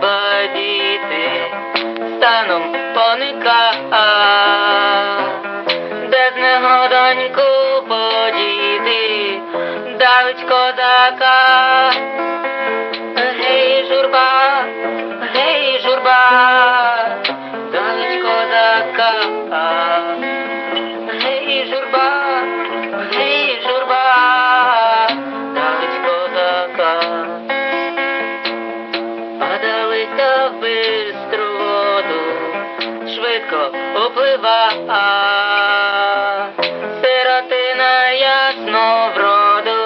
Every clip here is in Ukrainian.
верба діти. Станом поника, де з нього доньку подіти, давить козака. Падалися в бистру воду, швидко уплива. Сиротина ясно вроду,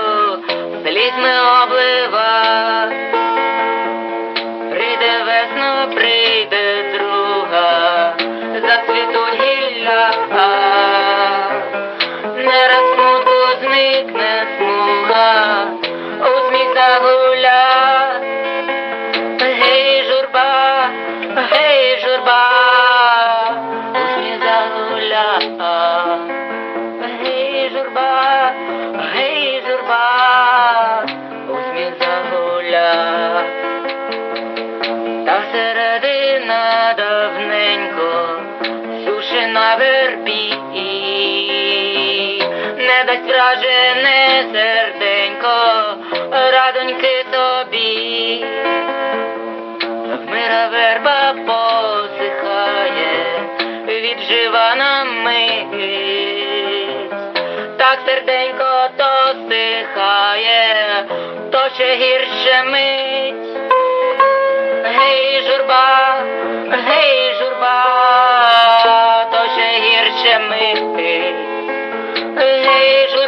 слізьми облива. Прийде весна, прийде друга, зацвітуть гілля, не раз смутку зникне дасть вражене серденько, радоньки тобі, мира верба посихає, віджива на мить, так серденько то стихає, то ще гірше мить, гей, журба, гей, журба, то ще гірше мить. praise